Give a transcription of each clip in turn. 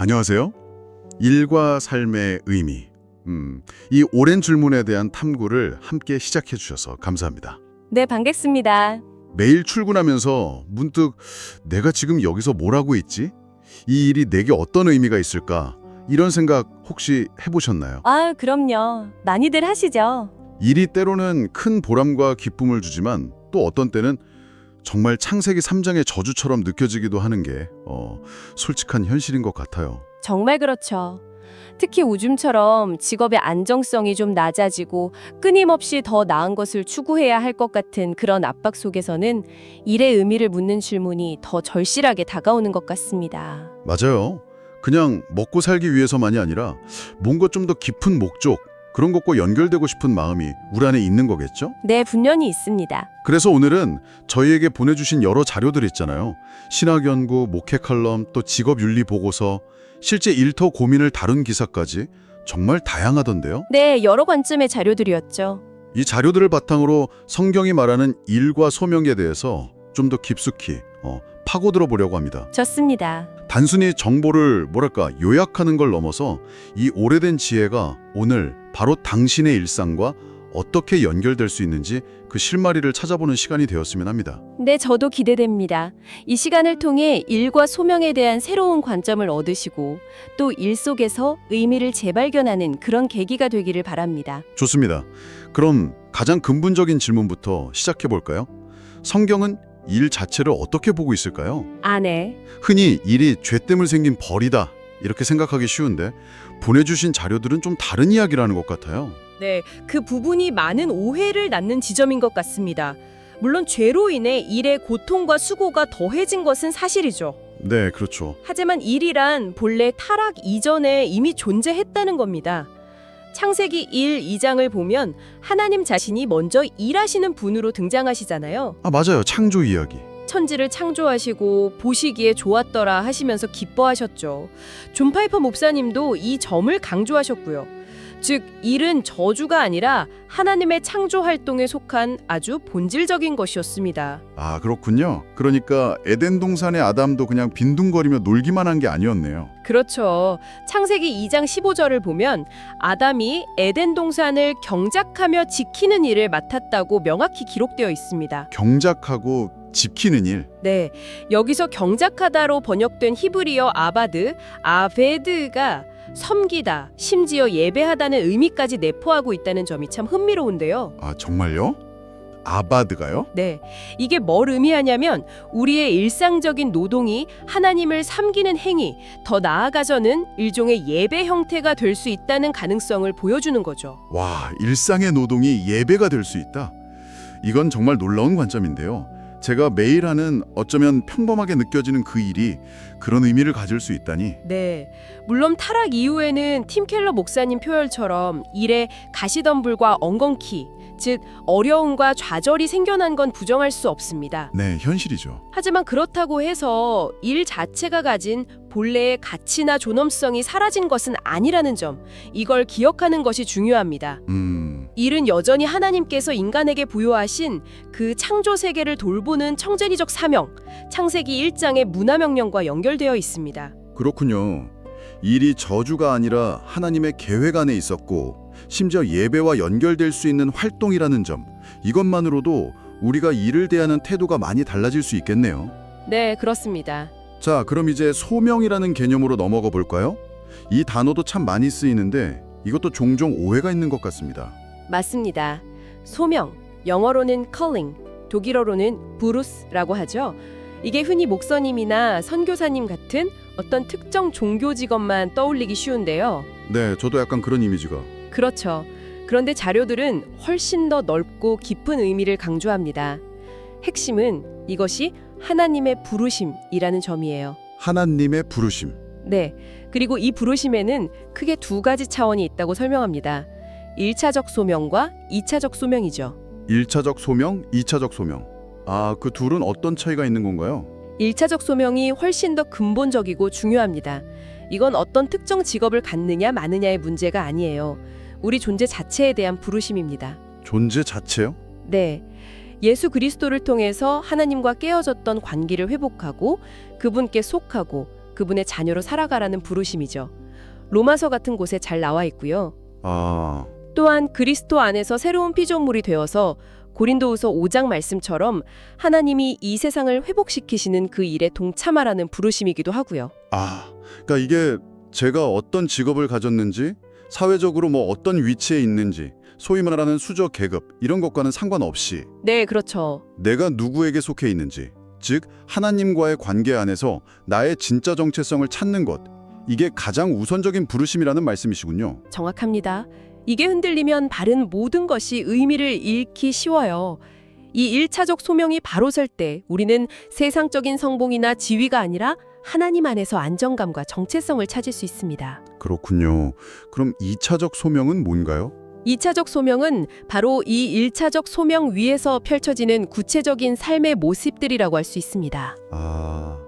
안녕하세요. 일과 삶의 의미. 음, 이 오랜 질문에 대한 탐구를 함께 시작해 주셔서 감사합니다. 네, 반갑습니다. 매일 출근하면서 문득 내가 지금 여기서 뭘 하고 있지? 이 일이 내게 어떤 의미가 있을까? 이런 생각 혹시 해보셨나요? 아, 그럼요. 많이들 하시죠. 일이 때로는 큰 보람과 기쁨을 주지만 또 어떤 때는 정말 창세기 3장의 저주처럼 느껴지기도 하는 게 어, 솔직한 현실인 것 같아요. 정말 그렇죠. 특히 요즘처럼 직업의 안정성이 좀 낮아지고 끊임없이 더 나은 것을 추구해야 할 것 같은 그런 압박 속에서는 일의 의미를 묻는 질문이 더 절실하게 다가오는 것 같습니다. 맞아요. 그냥 먹고 살기 위해서만이 아니라 뭔가 좀 더 깊은 목적, 그런 것과 연결되고 싶은 마음이 우리 안에 있는 거겠죠? 네, 분명히 있습니다. 그래서 오늘은 저희에게 보내주신 여러 자료들 있잖아요. 신학 연구, 목회 칼럼, 또 직업 윤리 보고서, 실제 일터 고민을 다룬 기사까지 정말 다양하던데요. 네, 여러 관점의 자료들이었죠. 이 자료들을 바탕으로 성경이 말하는 일과 소명에 대해서 좀 더 깊숙이 어, 파고들어 보려고 합니다. 좋습니다. 단순히 정보를 뭐랄까 요약하는 걸 넘어서 이 오래된 지혜가 오늘 바로 당신의 일상과 어떻게 연결될 수 있는지 그 실마리를 찾아보는 시간이 되었으면 합니다. 네, 저도 기대됩니다. 이 시간을 통해 일과 소명에 대한 새로운 관점을 얻으시고 또 일 속에서 의미를 재발견하는 그런 계기가 되기를 바랍니다. 좋습니다. 그럼 가장 근본적인 질문부터 시작해 볼까요? 성경은 일 자체를 어떻게 보고 있을까요? 아, 네. 흔히 일이 죄 때문에 생긴 벌이다 이렇게 생각하기 쉬운데 보내주신 자료들은 좀 다른 이야기라는 것 같아요. 네, 그 부분이 많은 오해를 낳는 지점인 것 같습니다. 물론 죄로 인해 일의 고통과 수고가 더해진 것은 사실이죠. 네, 그렇죠. 하지만 일이란 본래 타락 이전에 이미 존재했다는 겁니다. 창세기 1, 2장을 보면 하나님 자신이 먼저 일하시는 분으로 등장하시잖아요. 아 맞아요. 창조 이야기. 천지를 창조하시고 보시기에 좋았더라 하시면서 기뻐하셨죠. 존 파이퍼 목사님도 이 점을 강조하셨고요. 즉, 일은 저주가 아니라 하나님의 창조 활동에 속한 아주 본질적인 것이었습니다. 아 그렇군요. 그러니까 에덴 동산의 아담도 그냥 빈둥거리며 놀기만 한 게 아니었네요. 그렇죠. 창세기 2장 15절을 보면 아담이 에덴 동산을 경작하며 지키는 일을 맡았다고 명확히 기록되어 있습니다. 경작하고 지키는 일. 네, 여기서 경작하다로 번역된 히브리어 아바드, 아베드가 섬기다, 심지어 예배하다는 의미까지 내포하고 있다는 점이 참 흥미로운데요. 아 정말요? 아바드가요? 네, 이게 뭘 의미하냐면 우리의 일상적인 노동이 하나님을 섬기는 행위, 더 나아가서는 일종의 예배 형태가 될 수 있다는 가능성을 보여주는 거죠. 와 일상의 노동이 예배가 될 수 있다. 이건 정말 놀라운 관점인데요. 제가 매일 하는 어쩌면 평범하게 느껴지는 그 일이 그런 의미를 가질 수 있다니. 네. 물론 타락 이후에는 팀 켈러 목사님 표현처럼 일에 가시덤불과 엉겅퀴, 즉 어려움과 좌절이 생겨난 건 부정할 수 없습니다. 네 현실이죠. 하지만 그렇다고 해서 일 자체가 가진 본래의 가치나 존엄성이 사라진 것은 아니라는 점, 이걸 기억하는 것이 중요합니다. 음 일은 여전히 하나님께서 인간에게 부여하신 그 창조 세계를 돌보는 청재리적 사명, 창세기 1장의 문화 명령과 연결되어 있습니다. 그렇군요. 일이 저주가 아니라 하나님의 계획 안에 있었고 심지어 예배와 연결될 수 있는 활동이라는 점 이것만으로도 우리가 일을 대하는 태도가 많이 달라질 수 있겠네요. 네, 그렇습니다. 자, 그럼 이제 소명이라는 개념으로 넘어가 볼까요? 이 단어도 참 많이 쓰이는데 이것도 종종 오해가 있는 것 같습니다. 맞습니다. 소명, 영어로는 calling, 독일어로는 부루스라고 하죠. 이게 흔히 목사님이나 선교사님 같은 어떤 특정 종교 직업만 떠올리기 쉬운데요. 네, 저도 약간 그런 이미지가. 그렇죠. 그런데 자료들은 훨씬 더 넓고 깊은 의미를 강조합니다. 핵심은 이것이 하나님의 부르심이라는 점이에요. 하나님의 부르심. 네. 그리고 이 부르심에는 크게 두 가지 차원이 있다고 설명합니다. 1차적 소명과 2차적 소명이죠. 1차적 소명, 2차적 소명. 아, 그 둘은 어떤 차이가 있는 건가요? 1차적 소명이 훨씬 더 근본적이고 중요합니다. 이건 어떤 특정 직업을 갖느냐 마느냐의 문제가 아니에요. 우리 존재 자체에 대한 부르심입니다. 존재 자체요? 네. 예수 그리스도를 통해서 하나님과 깨어졌던 관계를 회복하고 그분께 속하고 그분의 자녀로 살아가라는 부르심이죠. 로마서 같은 곳에 잘 나와 있고요. 아, 또한 그리스도 안에서 새로운 피조물이 되어서 고린도후서 5장 말씀처럼 하나님이 이 세상을 회복시키시는 그 일에 동참하라는 부르심이기도 하고요. 아, 그러니까 이게 제가 어떤 직업을 가졌는지, 사회적으로 뭐 어떤 위치에 있는지, 소위 말하는 수저 계급 이런 것과는 상관없이 네, 그렇죠. 내가 누구에게 속해 있는지, 즉 하나님과의 관계 안에서 나의 진짜 정체성을 찾는 것, 이게 가장 우선적인 부르심이라는 말씀이시군요. 정확합니다. 이게 흔들리면 바른 모든 것이 의미를 잃기 쉬워요. 이 일차적 소명이 바로 설 때 우리는 세상적인 성공이나 지위가 아니라 하나님 안에서 안정감과 정체성을 찾을 수 있습니다. 그렇군요. 그럼 이차적 소명은 뭔가요? 2차적 소명은 바로 이 1차적 소명 위에서 펼쳐지는 구체적인 삶의 모습들이라고 할 수 있습니다. 아,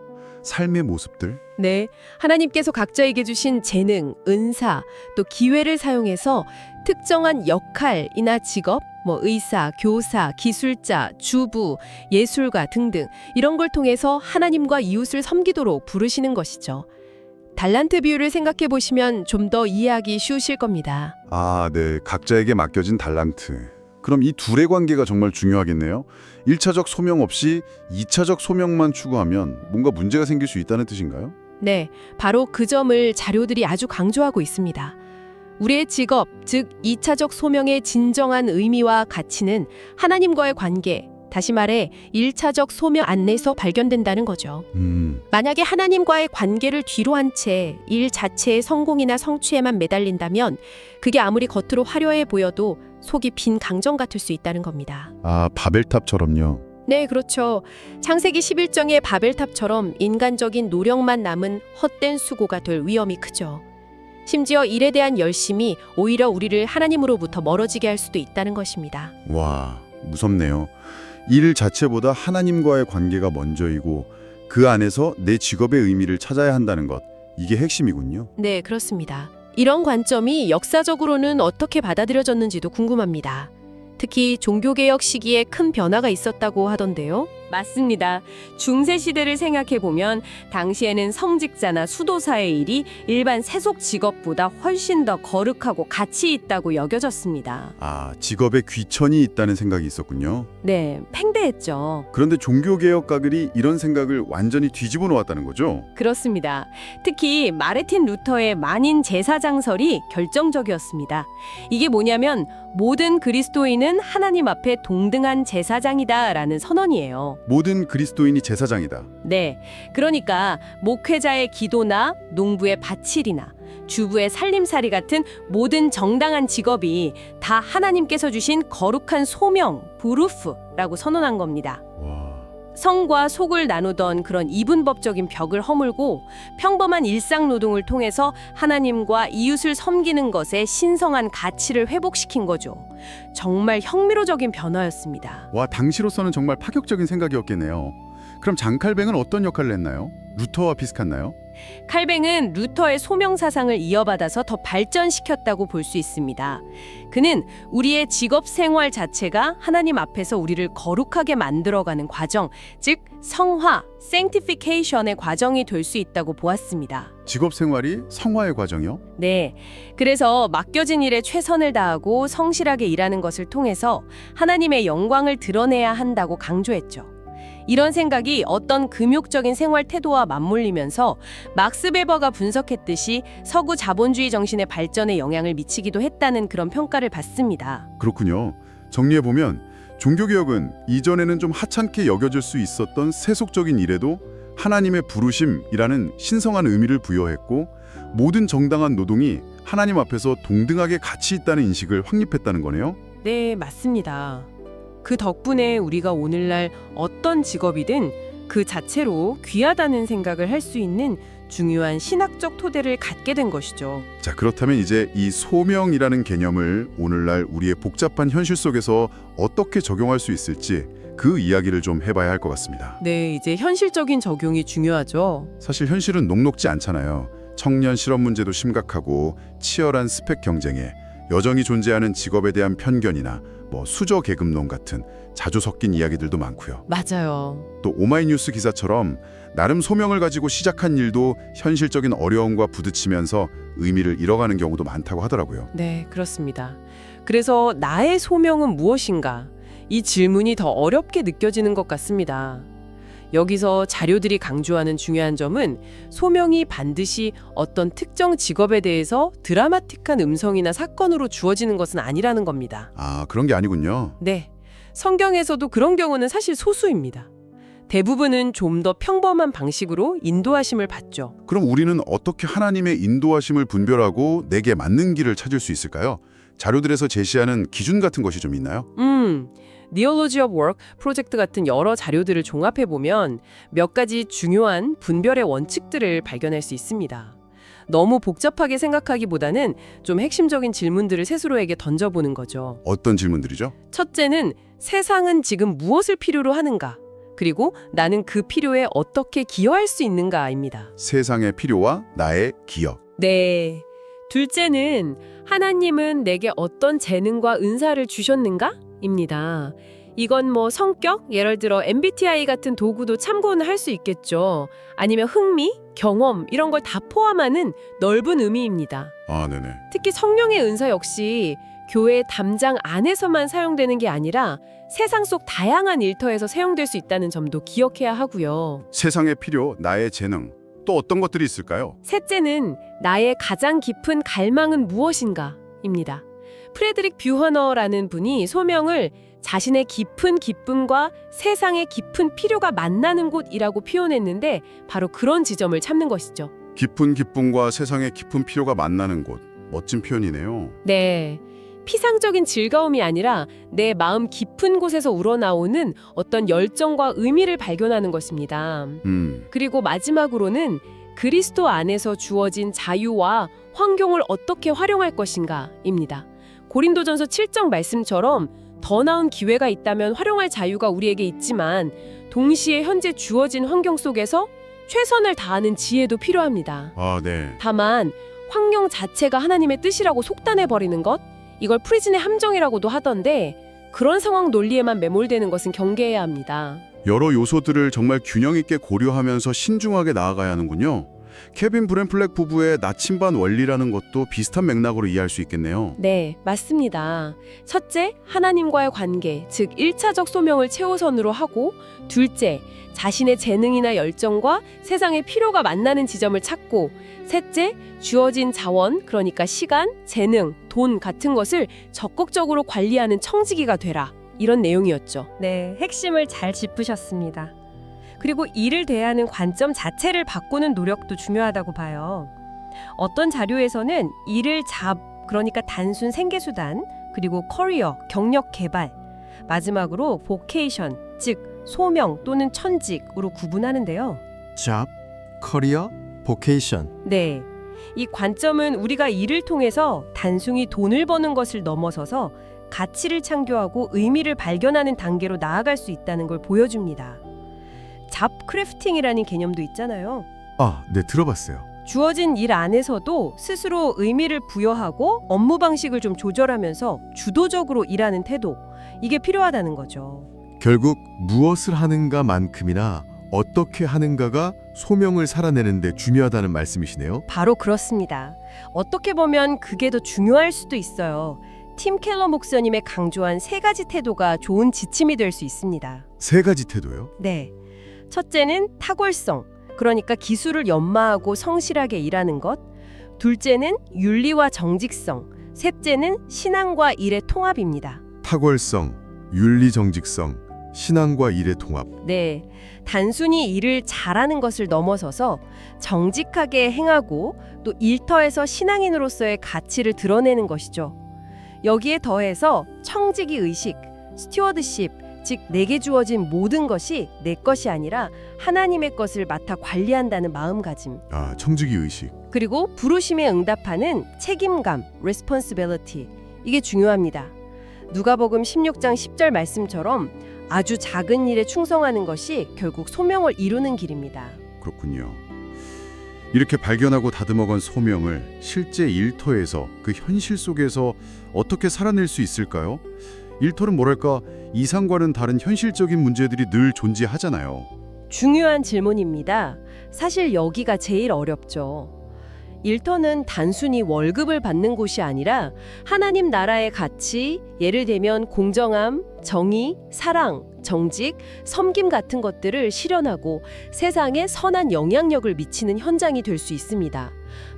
삶의 모습들? 네, 하나님께서 각자에게 주신 재능, 은사, 또 기회를 사용해서 특정한 역할이나 직업, 뭐 의사, 교사, 기술자, 주부, 예술가 등등 이런 걸 통해서 하나님과 이웃을 섬기도록 부르시는 것이죠. 달란트 비유를 생각해 보시면 좀 더 이해하기 쉬우실 겁니다. 아, 네. 각자에게 맡겨진 달란트. 그럼 이 둘의 관계가 정말 중요하겠네요. 1차적 소명 없이 2차적 소명만 추구하면 뭔가 문제가 생길 수 있다는 뜻인가요? 네, 바로 그 점을 자료들이 아주 강조하고 있습니다. 우리의 직업, 즉 2차적 소명의 진정한 의미와 가치는 하나님과의 관계, 다시 말해 1차적 소명 안내서 발견된다는 거죠. 음, 만약에 하나님과의 관계를 뒤로 한 채 일 자체의 성공이나 성취에만 매달린다면 그게 아무리 겉으로 화려해 보여도 속이 빈 강정 같을 수 있다는 겁니다. 아, 바벨탑처럼요. 네, 그렇죠. 창세기 11장의 바벨탑처럼 인간적인 노력만 남은 헛된 수고가 될 위험이 크죠. 심지어 일에 대한 열심이 오히려 우리를 하나님으로부터 멀어지게 할 수도 있다는 것입니다. 와, 무섭네요. 일 자체보다 하나님과의 관계가 먼저이고 그 안에서 내 직업의 의미를 찾아야 한다는 것. 이게 핵심이군요. 네, 그렇습니다. 이런 관점이 역사적으로는 어떻게 받아들여졌는지도 궁금합니다. 특히 종교개혁 시기에 큰 변화가 있었다고 하던데요. 맞습니다. 중세 시대를 생각해 보면 당시에는 성직자나 수도사의 일이 일반 세속 직업보다 훨씬 더 거룩하고 가치 있다고 여겨졌습니다. 아, 직업에 귀천이 있다는 생각이 있었군요. 네, 팽배했죠. 그런데 종교개혁가들이 이런 생각을 완전히 뒤집어 놓았다는 거죠? 그렇습니다. 특히 마르틴 루터의 만인 제사장설이 결정적이었습니다. 이게 뭐냐면 모든 그리스도인은 하나님 앞에 동등한 제사장이다라는 선언이에요. 모든 그리스도인이 제사장이다. 네. 그러니까 목회자의 기도나 농부의 밭일이나 주부의 살림살이 같은 모든 정당한 직업이 다 하나님께서 주신 거룩한 소명, 부루프라고 선언한 겁니다. 와, 성과 속을 나누던 그런 이분법적인 벽을 허물고 평범한 일상 노동을 통해서 하나님과 이웃을 섬기는 것에 신성한 가치를 회복시킨 거죠. 정말 혁명적인 변화였습니다. 와 당시로서는 정말 파격적인 생각이었겠네요. 그럼 장칼뱅은 어떤 역할을 했나요? 루터와 비슷했나요? 칼뱅은 루터의 소명 사상을 이어받아서 더 발전시켰다고 볼 수 있습니다. 그는 우리의 직업 생활 자체가 하나님 앞에서 우리를 거룩하게 만들어가는 과정, 즉 성화, sanctification의 과정이 될 수 있다고 보았습니다. 직업 생활이 성화의 과정이요? 네. 그래서 맡겨진 일에 최선을 다하고 성실하게 일하는 것을 통해서 하나님의 영광을 드러내야 한다고 강조했죠. 이런 생각이 어떤 금욕적인 생활 태도와 맞물리면서 막스 베버가 분석했듯이 서구 자본주의 정신의 발전에 영향을 미치기도 했다는 그런 평가를 받습니다. 그렇군요. 정리해 보면 종교개혁은 이전에는 좀 하찮게 여겨질 수 있었던 세속적인 일에도 하나님의 부르심이라는 신성한 의미를 부여했고 모든 정당한 노동이 하나님 앞에서 동등하게 가치 있다는 인식을 확립했다는 거네요. 네, 맞습니다. 그 덕분에 우리가 오늘날 어떤 직업이든 그 자체로 귀하다는 생각을 할 수 있는 중요한 신학적 토대를 갖게 된 것이죠. 자, 그렇다면 이제 이 소명이라는 개념을 오늘날 우리의 복잡한 현실 속에서 어떻게 적용할 수 있을지 그 이야기를 좀 해봐야 할 것 같습니다. 네, 이제 현실적인 적용이 중요하죠. 사실 현실은 녹록지 않잖아요. 청년 실업 문제도 심각하고 치열한 스펙 경쟁에 여전히 존재하는 직업에 대한 편견이나 뭐 수저 계급론 같은 자주 섞인 이야기들도 많고요. 맞아요. 또 오마이뉴스 기사처럼 나름 소명을 가지고 시작한 일도 현실적인 어려움과 부딪히면서 의미를 잃어가는 경우도 많다고 하더라고요. 네, 그렇습니다. 그래서 나의 소명은 무엇인가? 이 질문이 더 어렵게 느껴지는 것 같습니다. 여기서 자료들이 강조하는 중요한 점은 소명이 반드시 어떤 특정 직업에 대해서 드라마틱한 음성이나 사건으로 주어지는 것은 아니라는 겁니다. 아, 그런 게 아니군요. 네. 성경에서도 그런 경우는 사실 소수입니다. 대부분은 좀 더 평범한 방식으로 인도하심을 받죠. 그럼 우리는 어떻게 하나님의 인도하심을 분별하고 내게 맞는 길을 찾을 수 있을까요? 자료들에서 제시하는 기준 같은 것이 좀 있나요? 음, Neology of Work 프로젝트 같은 여러 자료들을 종합해 보면 몇 가지 중요한 분별의 원칙들을 발견할 수 있습니다. 너무 복잡하게 생각하기보다는 좀 핵심적인 질문들을 스스로에게 던져보는 거죠. 어떤 질문들이죠? 첫째는 세상은 지금 무엇을 필요로 하는가? 그리고 나는 그 필요에 어떻게 기여할 수 있는가입니다. 세상의 필요와 나의 기억. 네. 둘째는 하나님은 내게 어떤 재능과 은사를 주셨는가? 입니다. 이건 뭐 성격, 예를 들어 MBTI 같은 도구도 참고는 할 수 있겠죠. 아니면 흥미, 경험 이런 걸 다 포함하는 넓은 의미입니다. 아, 네네. 특히 성령의 은사 역시 교회 담장 안에서만 사용되는 게 아니라 세상 속 다양한 일터에서 사용될 수 있다는 점도 기억해야 하고요. 세상의 필요, 나의 재능. 또 어떤 것들이 있을까요? 셋째는 나의 가장 깊은 갈망은 무엇인가?입니다. 프레드릭 뷰허너라는 분이 소명을 자신의 깊은 기쁨과 세상의 깊은 필요가 만나는 곳이라고 표현했는데 바로 그런 지점을 찾는 것이죠. 깊은 기쁨과 세상의 깊은 필요가 만나는 곳. 멋진 표현이네요. 네. 피상적인 즐거움이 아니라 내 마음 깊은 곳에서 우러나오는 어떤 열정과 의미를 발견하는 것입니다. 음, 그리고 마지막으로는 그리스도 안에서 주어진 자유와 환경을 어떻게 활용할 것인가입니다. 고린도전서 7장 말씀처럼 더 나은 기회가 있다면 활용할 자유가 우리에게 있지만 동시에 현재 주어진 환경 속에서 최선을 다하는 지혜도 필요합니다. 아, 네. 다만 환경 자체가 하나님의 뜻이라고 속단해 버리는 것 이걸 프리즌의 함정이라고도 하던데 그런 상황 논리에만 매몰되는 것은 경계해야 합니다. 여러 요소들을 정말 균형 있게 고려하면서 신중하게 나아가야 하는군요. 케빈 브랜플렉 부부의 나침반 원리라는 것도 비슷한 맥락으로 이해할 수 있겠네요. 네, 맞습니다. 첫째, 하나님과의 관계, 즉 1차적 소명을 최우선으로 하고 둘째, 자신의 재능이나 열정과 세상의 필요가 만나는 지점을 찾고 셋째, 주어진 자원, 그러니까 시간, 재능, 돈 같은 것을 적극적으로 관리하는 청지기가 되라. 이런 내용이었죠. 네, 핵심을 잘 짚으셨습니다. 그리고 일을 대하는 관점 자체를 바꾸는 노력도 중요하다고 봐요. 어떤 자료에서는 일을 잡, 그러니까 단순 생계수단, 그리고 커리어, 경력 개발, 마지막으로 보케이션, 즉 소명 또는 천직으로 구분하는데요. job, 커리어, vocation. 네. 이 관점은 우리가 일을 통해서 단순히 돈을 버는 것을 넘어서서 가치를 창조하고 의미를 발견하는 단계로 나아갈 수 있다는 걸 보여줍니다. 잡 크래프팅이라는 개념도 있잖아요. 아, 네 들어봤어요. 주어진 일 안에서도 스스로 의미를 부여하고 업무 방식을 좀 조절하면서 주도적으로 일하는 태도 이게 필요하다는 거죠. 결국 무엇을 하는가만큼이나 어떻게 하는가가 소명을 살아내는 데 중요하다는 말씀이시네요. 바로 그렇습니다. 어떻게 보면 그게 더 중요할 수도 있어요. 팀 켈러 목사님의 강조한 세 가지 태도가 좋은 지침이 될 수 있습니다. 세 가지 태도요. 네. 첫째는 탁월성, 그러니까 기술을 연마하고 성실하게 일하는 것. 둘째는 윤리와 정직성. 셋째는 신앙과 일의 통합입니다. 탁월성, 윤리 정직성, 신앙과 일의 통합. 네. 단순히 일을 잘하는 것을 넘어서서 정직하게 행하고 또 일터에서 신앙인으로서의 가치를 드러내는 것이죠. 여기에 더해서 청지기 의식, 스튜어드십, 즉 내게 주어진 모든 것이 내 것이 아니라 하나님의 것을 맡아 관리한다는 마음가짐. 아, 청지기 의식. 그리고 부르심에 응답하는 책임감, responsibility. 이게 중요합니다. 누가복음 16장 10절 말씀처럼 아주 작은 일에 충성하는 것이 결국 소명을 이루는 길입니다. 그렇군요. 이렇게 발견하고 다듬어간 소명을 실제 일터에서 그 현실 속에서 어떻게 살아낼 수 있을까요? 일터는 뭐랄까 이상과는 다른 현실적인 문제들이 늘 존재하잖아요. 중요한 질문입니다. 사실 여기가 제일 어렵죠. 일터는 단순히 월급을 받는 곳이 아니라 하나님 나라의 가치, 예를 들면 공정함, 정의, 사랑, 정직, 섬김 같은 것들을 실현하고 세상에 선한 영향력을 미치는 현장이 될 수 있습니다.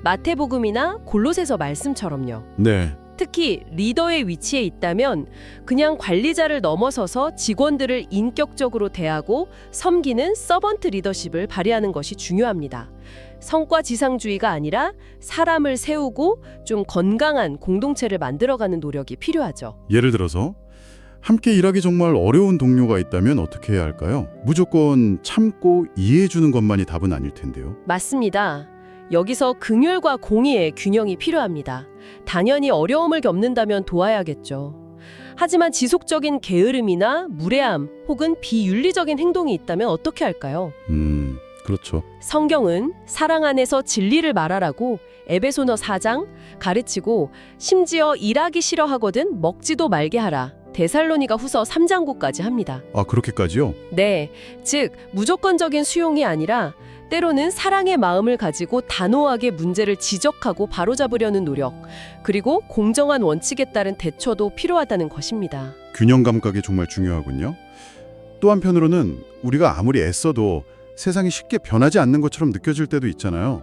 마태복음이나 골로새서 말씀처럼요. 네. 특히 리더의 위치에 있다면 그냥 관리자를 넘어서서 직원들을 인격적으로 대하고 섬기는 서번트 리더십을 발휘하는 것이 중요합니다. 성과 지상주의가 아니라 사람을 세우고 좀 건강한 공동체를 만들어가는 노력이 필요하죠. 예를 들어서 함께 일하기 정말 어려운 동료가 있다면 어떻게 해야 할까요? 무조건 참고 이해해 주는 것만이 답은 아닐 텐데요. 맞습니다. 여기서 긍휼과 공의의 균형이 필요합니다. 당연히 어려움을 겪는다면 도와야겠죠. 하지만 지속적인 게으름이나 무례함 혹은 비윤리적인 행동이 있다면 어떻게 할까요? 음, 그렇죠. 성경은 사랑 안에서 진리를 말하라고 에베소너 4장 가르치고 심지어 일하기 싫어하거든 먹지도 말게 하라. 데살로니가 후서 3장고까지 합니다. 아, 그렇게까지요? 네, 즉 무조건적인 수용이 아니라 때로는 사랑의 마음을 가지고 단호하게 문제를 지적하고 바로잡으려는 노력, 그리고 공정한 원칙에 따른 대처도 필요하다는 것입니다. 균형 감각이 정말 중요하군요. 또 한편으로는 우리가 아무리 애써도 세상이 쉽게 변하지 않는 것처럼 느껴질 때도 있잖아요.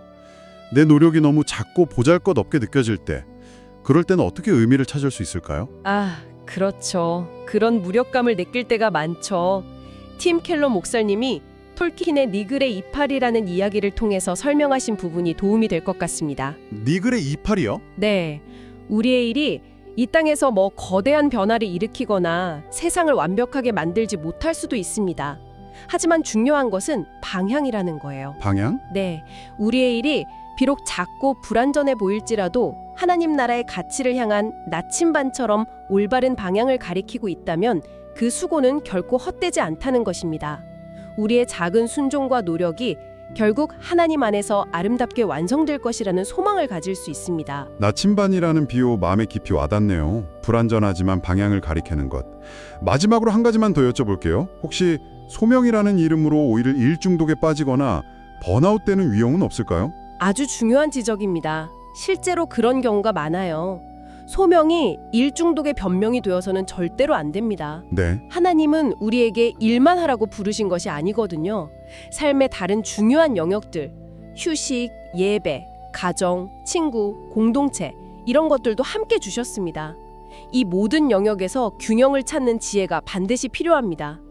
내 노력이 너무 작고 보잘것없게 느껴질 때 그럴 때는 어떻게 의미를 찾을 수 있을까요? 아, 그렇죠. 그런 무력감을 느낄 때가 많죠. 팀 켈러 목사님이 톨킨의 니글의 이파리라는 이야기를 통해서 설명하신 부분이 도움이 될 것 같습니다. 니글의 이파리요? 네. 우리의 일이 이 땅에서 뭐 거대한 변화를 일으키거나 세상을 완벽하게 만들지 못할 수도 있습니다. 하지만 중요한 것은 방향이라는 거예요. 방향? 네. 우리의 일이 비록 작고 불완전해 보일지라도 하나님 나라의 가치를 향한 나침반처럼 올바른 방향을 가리키고 있다면 그 수고는 결코 헛되지 않다는 것입니다. 우리의 작은 순종과 노력이 결국 하나님 안에서 아름답게 완성될 것이라는 소망을 가질 수 있습니다. 나침반이라는 비유 마음에 깊이 와닿네요. 불완전하지만 방향을 가리키는 것. 마지막으로 한 가지만 더 여쭤볼게요. 혹시 소명이라는 이름으로 오히려 일 중독에 빠지거나 번아웃 되는 위험은 없을까요? 아주 중요한 지적입니다. 실제로 그런 경우가 많아요. 소명이 일 중독의 변명이 되어서는 절대로 안 됩니다. 네. 하나님은 우리에게 일만 하라고 부르신 것이 아니거든요. 삶의 다른 중요한 영역들, 휴식, 예배, 가정, 친구, 공동체, 이런 것들도 함께 주셨습니다. 이 모든 영역에서 균형을 찾는 지혜가 반드시 필요합니다.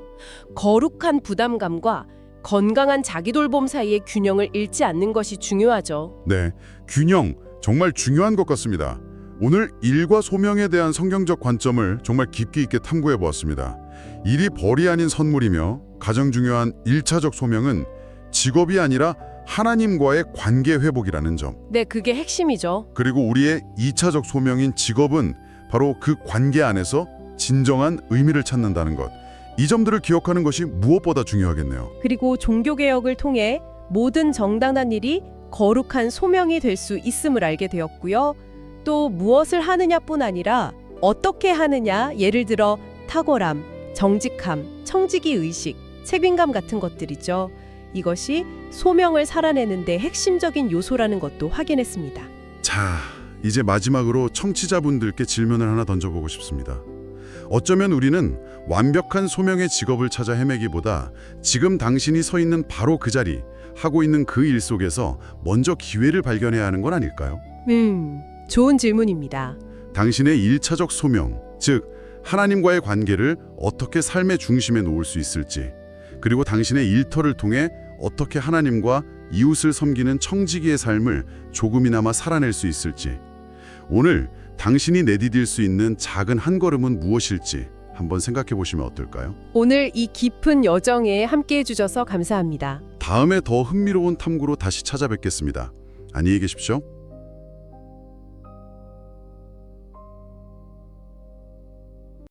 거룩한 부담감과 건강한 자기 돌봄 사이의 균형을 잃지 않는 것이 중요하죠. 네. 균형 정말 중요한 것 같습니다. 오늘 일과 소명에 대한 성경적 관점을 정말 깊이 있게 탐구해 보았습니다. 일이 벌이 아닌 선물이며 가장 중요한 일차적 소명은 직업이 아니라 하나님과의 관계 회복이라는 점. 네, 그게 핵심이죠. 그리고 우리의 이차적 소명인 직업은 바로 그 관계 안에서 진정한 의미를 찾는다는 것. 이 점들을 기억하는 것이 무엇보다 중요하겠네요. 그리고 종교개혁을 통해 모든 정당한 일이 거룩한 소명이 될 수 있음을 알게 되었고요. 또 무엇을 하느냐뿐 아니라 어떻게 하느냐, 예를 들어 탁월함, 정직함, 청지기 의식, 책임감 같은 것들이죠. 이것이 소명을 살아내는 데 핵심적인 요소라는 것도 확인했습니다. 자, 이제 마지막으로 청취자분들께 질문을 하나 던져보고 싶습니다. 어쩌면 우리는 완벽한 소명의 직업을 찾아 헤매기보다 지금 당신이 서 있는 바로 그 자리, 하고 있는 그 일 속에서 먼저 기회를 발견해야 하는 건 아닐까요? 음, 좋은 질문입니다. 당신의 일차적 소명, 즉 하나님과의 관계를 어떻게 삶의 중심에 놓을 수 있을지, 그리고 당신의 일터를 통해 어떻게 하나님과 이웃을 섬기는 청지기의 삶을 조금이나마 살아낼 수 있을지, 오늘 당신이 내디딜 수 있는 작은 한 걸음은 무엇일지 한번 생각해 보시면 어떨까요? 오늘 이 깊은 여정에 함께 해 주셔서 감사합니다. 다음에 더 흥미로운 탐구로 다시 찾아뵙겠습니다. 안녕히 계십시오.